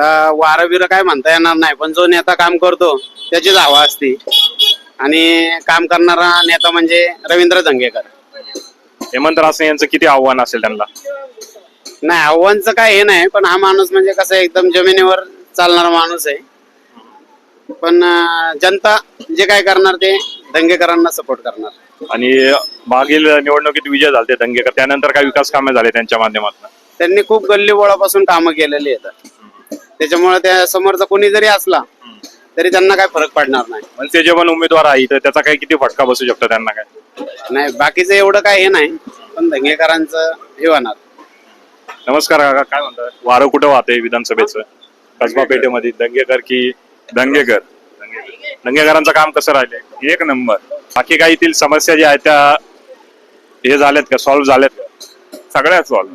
आता वारं बिरं काय म्हणता येणार नाही पण जो नेता काम करतो त्याचीच हवा असते. आणि काम करणारा नेता म्हणजे रवींद्र धंगेकर हेमंत रासने यांचं किती आव्हान असेल त्यांना? नाही आव्हानचं काय हे नाही पण हा माणूस म्हणजे कसं आहे, एकदम जमिनीवर चालणारा माणूस आहे. पण अं, जनता जे काय करणार ते दंगेकरांना सपोर्ट करणार. आणि मागील निवडणुकीत विजय झाले दंगेकर त्यानंतर काय विकास कामे झाले त्यांच्या माध्यमातून? त्यांनी खूप गल्ली बोळापासून कामं केलेली आहेत. त्याच्यामुळे त्या समोरचा कोणी जरी असला तरी त्यांना काय फरक पडणार नाही. मनसे जे पण उमेदवार आहे तर त्याचा काही किती फटका बसू शकतो त्यांना काय? नाही बाकीचं एवढं काय हे नाही पण दंगेकरांचं हे होणार. नमस्कार काका काय म्हणतात वारं कुठं वाहतंय विधानसभेचं? कसबा पेठेमध्ये दंगेकर की दंगेकर? दंगेकरांचं काम कसं राहिलंय? एक नंबर. बाकी काही येथील समस्या ज्या आहेत त्या हे झाल्यात का? सॉल्व्ह झाल्यात का? सगळ्याच सॉल्व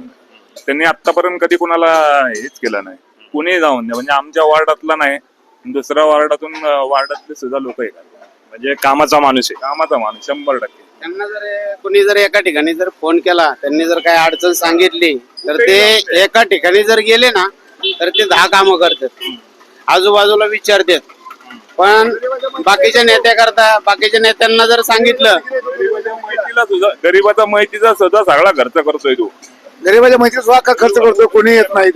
त्यांनी आतापर्यंत कधी कुणाला हेच केलं नाही. कुणी जाऊन द्या म्हणजे आमच्या वार्डातला नाही दुसऱ्या वार्डातून वार्डातले सुद्धा लोक येतात. म्हणजे कामाचा माणूस आहे. कामाचा माणूस शंभर टक्के. त्यांना जर कुणी जर एका ठिकाणी जर फोन केला त्यांनी जर काय अडचण सांगितली तर ते एका ठिकाणी जर गेले ना तर ते दहा कामं करतात. आजूबाजूला विचारतात. पण बाकीच्या नेत्याकरता बाकीच्या नेत्यांना जर सांगितलं गरीबाच्या माहितीला सुद्धा गरीबाचा माहितीचा सुद्धा सगळा खर्च करतोय तू. गरीबाच्या माहिती सुद्धा का खर्च करतो कोणी येत नाही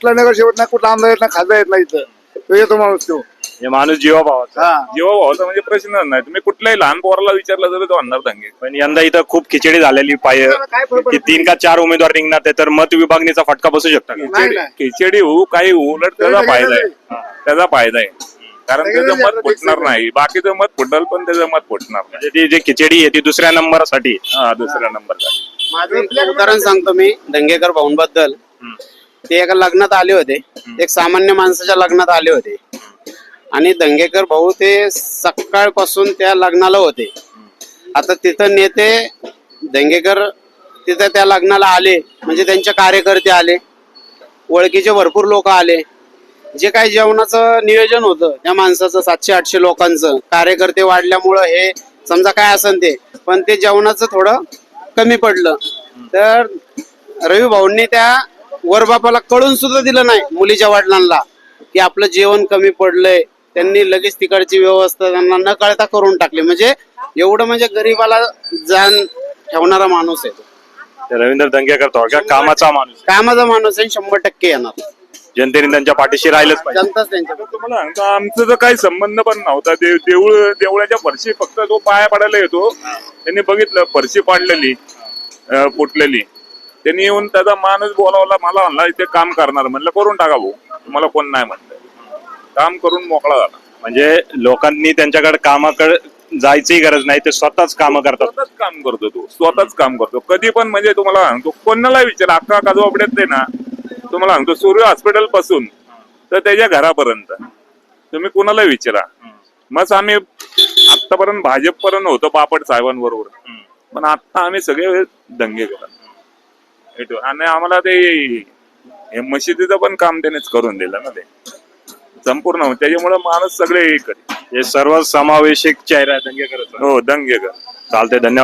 कुठला नगरसेवक नाही कुठला आमदार येत नाही खासदार येत नाही इथं. तो येतो माणूस तो. हे माणूस जीवाभावाचा. हा. जेव्हा भावाचा म्हणजे प्रश्न नाही. तुम्ही कुठल्याही लहान पोराला विचारलं तरी तो आणणार दंगे पण यंदा इथं खूप खिचडी झालेली पाय काय फरक की तीन का चार उमेदवार रिंगणात आहे तर मत विभागणीचा फटका बसू शकतो. का? नाही, नाही. खिचडी होऊ काही होऊ उलट त्याचा फायदा आहे. त्याचा फायदा आहे. कारण त्याचं मत फुटणार नाही. बाकीचं मत फुटल पण त्याचं मत फुटणार नाही. म्हणजे ती जे खिचडी आहे ती दुसऱ्या नंबरसाठी. हा दुसऱ्या नंबरचा माझं एक उदाहरण सांगतो मी दंगेकर भाऊंबद्दल. ते एका लग्नात आले होते. एक सामान्य माणसाच्या लग्नात आले होते. आणि दंगेकर भाऊ ते सकाळपासून त्या लग्नाला होते. आता तिथं नेते दंगेकर तिथं त्या लग्नाला आले. म्हणजे त्यांचे कार्यकर्ते आले. ओळखीचे भरपूर लोक आले. जे काही जेवणाचं नियोजन होतं त्या माणसाचं सातशे आठशे लोकांचं. कार्यकर्ते वाढल्यामुळं हे समजा काय असन ते पण ते जेवणाचं थोडं कमी पडलं. तर रवी भाऊंनी त्या वरबापाला कळून सुद्धा दिलं नाही मुलीच्या वडिलांना की आपलं जेवण कमी पडलंय. त्यांनी लगेच तिकडची व्यवस्था त्यांना न कळता करून टाकली. म्हणजे एवढं म्हणजे गरीबाला जाण ठेवणारा माणूस आहे तो. रवींद्र दंगेकर थोडक्यात कामाचा माणूस कामाचा माणूस आहे शंभर टक्के येणार. जनतेने त्यांच्या पाठीशी राहिलंच पाहिजे. जनताच त्यांच्या तुम्हाला सांगतो आमचं तर काही संबंध पण नव्हता. देव देऊळ देवळाच्या फरशी फक्त तो पाया पडायला येतो. त्यांनी बघितलं फरशी पाडलेली अं, फुटलेली. त्यांनी येऊन त्याचा माणूस बोलावला मला म्हणला इथे काम करणार. म्हणलं करून टाका भाऊ. तुम्हाला कोण नाही म्हणलं काम करून मोकळा झाला. म्हणजे लोकांनी त्यांच्याकडे कामाकडे जायची गरज नाही ते स्वतःच कामं करतात. स्वतःच काम करतो तू स्वतःच काम करतो. कधी पण म्हणजे तुम्हाला सांगतो कोणाला विचार अख्खा काजवापड्यात आहे ना तुम्हाला सांगतो सूर्य हॉस्पिटलपासून तर त्याच्या घरापर्यंत. तुम्ही कुणाला विचारा. मग आम्ही आतापर्यंत भाजप पर्यंत होतो पापड साहेबांबरोबर. पण आता आम्ही सगळे दंगे करत आणि आम्हाला ते हे मशिदीचं पण काम त्यानेच करून दिलं ना ते. संपूर्ण. त्याच्यामुळे माणूस सगळे हे करी हे सर्व समावेशक चेहरा आहे दंगेकर हो दंगे कर चालते धन्यवाद.